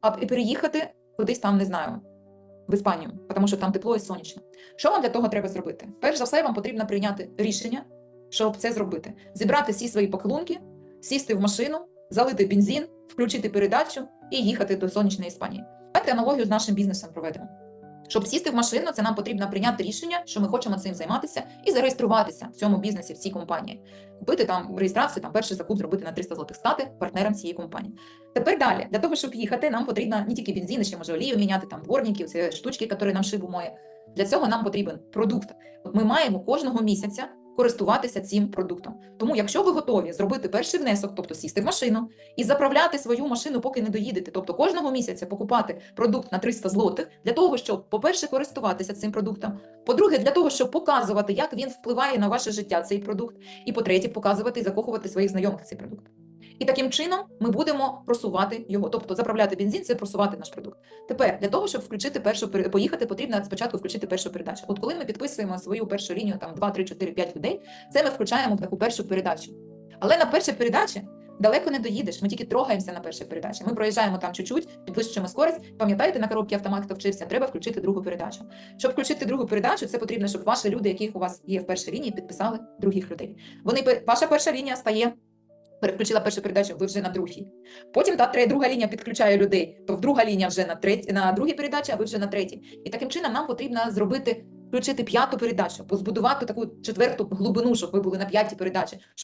а і переїхати кудись там, не знаю, в Іспанію, тому що там тепло і сонячно. Що вам для того треба зробити? Перш за все, вам потрібно прийняти рішення, щоб це зробити. Зібрати всі свої поклунки, сісти в машину, залити бензин, включити передачу і їхати до сонячної Іспанії. Давайте аналогію з нашим бізнесом проведемо. Щоб сісти в машину, це нам потрібно прийняти рішення, що ми хочемо цим займатися, і зареєструватися в цьому бізнесі, в цій компанії. Купити там реєстрацію, там перший закуп зробити на 300 злотих, стати партнером цієї компанії. Тепер далі, для того, щоб їхати, нам потрібно не тільки бензин, ще може олію міняти, там дворники, ці штучки, які нам шибу моє. Для цього нам потрібен продукт. Ми маємо кожного місяця користуватися цим продуктом. Тому, якщо ви готові зробити перший внесок, тобто сісти в машину і заправляти свою машину, поки не доїдете, тобто кожного місяця покупати продукт на 300 злотих, для того, щоб, по-перше, користуватися цим продуктом, по-друге, для того, щоб показувати, як він впливає на ваше життя, цей продукт, і по-третє, показувати і закохувати своїх знайомих цей продукт. І таким чином ми будемо просувати його, тобто заправляти бензин це просувати наш продукт. Тепер для того, щоб включити першу поїхати, потрібно спочатку включити першу передачу. От коли ми підписуємо свою першу лінію, там 2, 3, 4, 5 людей, це ми включаємо в таку першу передачу. Але на першій передачі далеко не доїдеш. Ми тільки трогаємося на першій передачі. Ми проїжджаємо там чуть-чуть, підвищуємо скорість. Пам'ятаєте, на коробці автомат, хто вчився, треба включити другу передачу. Щоб включити другу передачу, це потрібно, щоб ваші люди, яких у вас є в першій лінії, підписали других людей. Вони ваша перша лінія стає. Переключила першу передачу, ви вже на другій. Потім та тре- друга лінія підключає людей, то друга лінія вже на третій, на другій передачі, а ви вже на третій. І таким чином нам потрібно зробити, включити п'яту передачу, позбудувати таку четверту глибину, щоб ви були на п'ятій передачі,